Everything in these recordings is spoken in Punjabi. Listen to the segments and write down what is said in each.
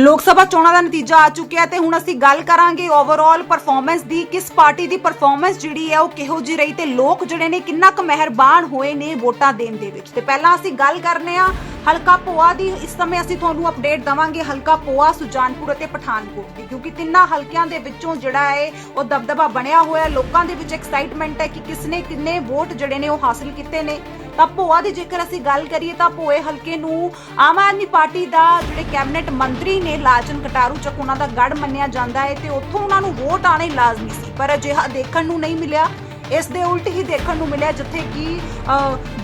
ਲੋਕ ਸਭਾ ਚੋਣਾਂ ਦਾ ਨਤੀਜਾ ਆ ਚੁੱਕਿਆ ਤੇ ਹੁਣ ਅਸੀਂ ਗੱਲ ਕਰਾਂਗੇ ਓਵਰਆਲ ਪਰਫਾਰਮੈਂਸ ਦੀ, ਕਿਸ ਪਾਰਟੀ ਦੀ ਪਰਫਾਰਮੈਂਸ ਜਿਹੜੀ ਹੈ ਉਹ ਕਿਹੋ ਜਿਹੀ ਰਹੀ ਤੇ ਲੋਕ ਜਿਹੜੇ ਨੇ ਕਿੰਨਾ ਕੁ ਮਿਹਰਬਾਨ ਹੋਏ ਨੇ ਵੋਟਾਂ ਦੇਣ ਦੇ ਵਿੱਚ। ਤੇ ਪਹਿਲਾਂ ਅਸੀਂ ਗੱਲ ਕਰਨੇ ਆ ਹਲਕਾ ਪੋਆ ਦੀ। ਇਸ ਸਮੇਂ ਅਸੀਂ ਤੁਹਾਨੂੰ ਅਪਡੇਟ ਦਵਾਂਗੇ ਹਲਕਾ ਪੋਆ, ਸੁਜਾਨਪੁਰ ਅਤੇ ਪਠਾਨਕੋਟ ਦੀ, ਕਿਉਂਕਿ ਤਿੰਨਾਂ ਹਲਕਿਆਂ ਦੇ ਵਿੱਚੋਂ ਜਿਹੜਾ ਹੈ ਉਹ ਦਬਦਬਾ ਬਣਿਆ ਹੋਇਆ ਲੋਕਾਂ ਦੇ ਵਿੱਚ ਐਕਸਾਈਟਮੈਂਟ ਹੈ ਕਿ ਕਿਸਨੇ ਕਿੰਨੇ ਵੋਟ ਜਿਹੜੇ ਨੇ ਉਹ ਹਾਸਲ ਕੀਤੇ ਨੇ। ਤਾਂ ਭੋਆ ਦੀ ਜੇਕਰ ਅਸੀਂ ਗੱਲ ਕਰੀਏ ਤਾਂ ਭੋਏ ਹਲਕੇ ਨੂੰ ਆਮ ਆਦਮੀ ਪਾਰਟੀ ਦਾ ਜਿਹੜੇ ਕੈਬਨਿਟ ਮੰਤਰੀ ਨੇ ਲਾਲਚਨ ਕਟਾਰੂ ਚੱਕ ਉਹਨਾਂ ਦਾ ਗੜ ਮੰਨਿਆ ਜਾਂਦਾ ਹੈ ਤੇ ਉੱਥੋਂ ਉਹਨਾਂ ਨੂੰ ਵੋਟ ਆਣੇ ਲਾਜ਼ਮੀ ਸੀ, ਪਰ ਅਜਿਹਾ ਦੇਖਣ ਨੂੰ ਨਹੀਂ ਮਿਲਿਆ। ਇਸ ਦੇ ਉਲਟ ਹੀ ਦੇਖਣ ਨੂੰ ਮਿਲਿਆ ਜਿੱਥੇ ਕਿ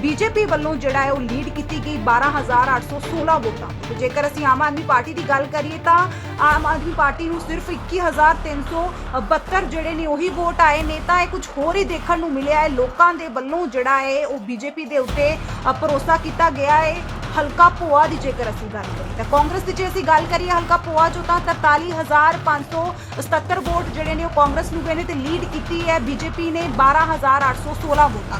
ਬੀਜੇਪੀ ਵੱਲੋਂ ਜਿਹੜਾ ਹੈ ਉਹ ਲੀਡ ਕੀਤੀ ਗਈ 12816 ਵੋਟਾਂ। ਜੇਕਰ ਅਸੀਂ ਆਮ ਆਦਮੀ ਪਾਰਟੀ ਦੀ ਗੱਲ ਕਰੀਏ ਤਾਂ ਆਮ ਆਦਮੀ ਪਾਰਟੀ ਨੂੰ ਸਿਰਫ 21372 ਜਿਹੜੇ ਨੇ ਉਹੀ ਵੋਟ ਆਏ ਨੇ। ਤਾਂ ਇਹ ਕੁਝ ਹੋਰ ਹੀ ਦੇਖਣ ਨੂੰ ਮਿਲਿਆ ਹੈ। ਲੋਕਾਂ ਦੇ ਵੱਲੋਂ ਜਿਹੜਾ ਹੈ ਉਹ ਬੀਜੇਪੀ ਦੇ ਉੱਤੇ ਭਰੋਸਾ ਕੀਤਾ ਗਿਆ ਹੈ। ਹਲਕਾ ਪੋਆ ਦੀ ਜੇਕਰ ਅਸੀਂ ਗੱਲ ਕਰੀਏ ਤਾਂ ਕਾਂਗਰਸ ਦੀ ਜੇ ਅਸੀਂ ਗੱਲ ਕਰੀਏ ਹਲਕਾ ਪੋਆ ਚੋਂ ਤਾਂ 43577 ਵੋਟ ਜਿਹੜੇ ਨੇ ਉਹ ਕਾਂਗਰਸ ਨੂੰ ਗਏ ਨੇ ਤੇ ਲੀਡ ਕੀਤੀ ਹੈ ਬੀਜੇਪੀ ਨੇ 12816 ਵੋਟਾਂ।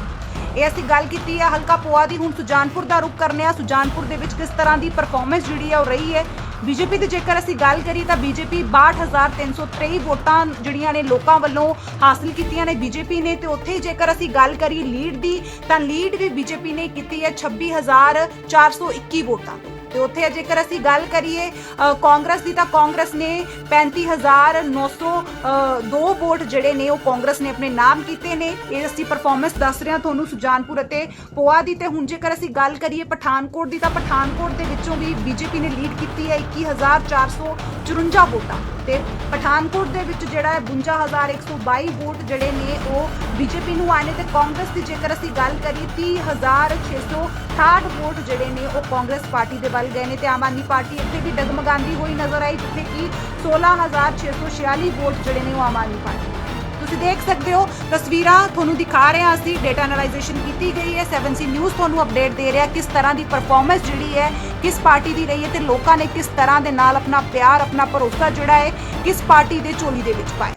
ਇਹ ਅਸੀਂ ਗੱਲ ਕੀਤੀ ਹੈ ਹਲਕਾ ਪੋਆ ਦੀ। ਹੁਣ ਸੁਜਾਨਪੁਰ ਦਾ ਰੁਖ ਕਰਨੇ ਆ। ਸੁਜਾਨਪੁਰ ਦੇ ਵਿੱਚ ਕਿਸ ਤਰ੍ਹਾਂ ਦੀ ਪਰਫਾਰਮੈਂਸ ਜਿਹੜੀ ਹੈ ਉਹ ਰਹੀ ਹੈ? ਬੀਜੇਪੀ ਦੀ ਜੇਕਰ ਅਸੀਂ ਗੱਲ ਕਰੀਏ ਤਾਂ ਬੀਜੇਪੀ 62323 ਵੋਟਾਂ ਜਿਹੜੀਆਂ ਨੇ ਲੋਕਾਂ ਵੱਲੋਂ ਹਾਸਲ ਕੀਤੀਆਂ ਨੇ ਬੀਜੇਪੀ ਨੇ ਤੇ ਉੱਥੇ ਹੀ ਜੇਕਰ ਅਸੀਂ ਗੱਲ ਕਰੀਏ ਲੀਡ ਦੀ ਤਾਂ ਲੀਡ ਵੀ ਬੀਜੇਪੀ ਨੇ ਕੀਤੀ ਹੈ 26421 ਵੋਟਾਂ ਤੋਂ। ਤੇ ਉੱਥੇ ਜੇਕਰ ਅਸੀਂ ਗੱਲ ਕਰੀਏ ਕਾਂਗਰਸ ਦੀ ਤਾਂ ਕਾਂਗਰਸ ਨੇ 35902 ਵੋਟ ਜਿਹੜੇ ਨੇ ਉਹ ਕਾਂਗਰਸ ਨੇ ਆਪਣੇ ਨਾਮ ਕੀਤੇ ਨੇ। ਇਹ ਅਸੀਂ ਪਰਫਾਰਮੈਂਸ ਦੱਸ ਰਹੇ ਹਾਂ ਤੁਹਾਨੂੰ ਸੁਜਾਨਪੁਰ ਅਤੇ ਪੋਆ ਦੀ। ਤੇ ਹੁਣ ਜੇਕਰ ਅਸੀਂ ਗੱਲ ਕਰੀਏ ਪਠਾਨਕੋਟ ਦੀ ਤਾਂ ਪਠਾਨਕੋਟ ਦੇ ਵਿੱਚੋਂ ਵੀ ਬੀਜੇਪੀ ਨੇ ਲੀਡ ਕੀਤੀ ਹੈ 21454 ਵੋਟਾਂ। ਤੇ ਪਠਾਨਕੋਟ ਦੇ ਵਿੱਚ ਜਿਹੜਾ ਹੈ 52122 ਵੋਟ ਜਿਹੜੇ ਨੇ ਉਹ ਬੀਜੇਪੀ ਨੂੰ ਆਏ ਨੇ ਤੇ ਕਾਂਗਰਸ ਦੀ ਜੇਕਰ ਅਸੀਂ ਗੱਲ ਕਰੀਏ 30668 ਵੋਟ ਜਿਹੜੇ ਨੇ ਉਹ ਕਾਂਗਰਸ ਪਾਰਟੀ ਦੇ ਵੱਲ ਗਏ ਨੇ ਤੇ ਆਮ ਆਦਮੀ ਪਾਰਟੀ ਇੱਥੇ ਵੀ ਡਗਮਗਾਉਂਦੀ ਹੋਈ ਨਜ਼ਰ ਆਈ, ਜਿੱਥੇ ਕਿ 16646 ਵੋਟ ਜਿਹੜੇ ਨੇ ਉਹ ਆਮ ਆਦਮੀ ਪਾਰਟੀ ਤੁਸੀਂ ਦੇਖ ਸਕਦੇ ਹੋ, ਤਸਵੀਰਾਂ ਤੁਹਾਨੂੰ ਦਿਖਾ ਰਹੇ ਹਾਂ ਅਸੀਂ ਡੇਟਾ ਐਨਾਲਾਈਜੇਸ਼ਨ ਕੀਤੀ ਗਈ ਹੈ 7C ਨਿਊਜ਼ ਤੁਹਾਨੂੰ ਅਪਡੇਟ ਦੇ ਰਿਹਾ ਕਿਸ ਤਰ੍ਹਾਂ ਦੀ ਪਰਫਾਰਮੈਂਸ ਜਿਹੜੀ ਹੈ, ਕਿਸ ਪਾਰਟੀ ਦੀ ਰਹੀ ਹੈ ਤੇ ਲੋਕਾਂ ਨੇ ਕਿਸ ਤਰ੍ਹਾਂ ਦੇ ਨਾਲ ਆਪਣਾ ਪਿਆਰ, ਆਪਣਾ ਭਰੋਸਾ ਜਿਹੜਾ ਹੈ, ਕਿਸ ਪਾਰਟੀ ਦੇ ਝੋਲੀ ਦੇ ਵਿੱਚ ਪਾਇਆ।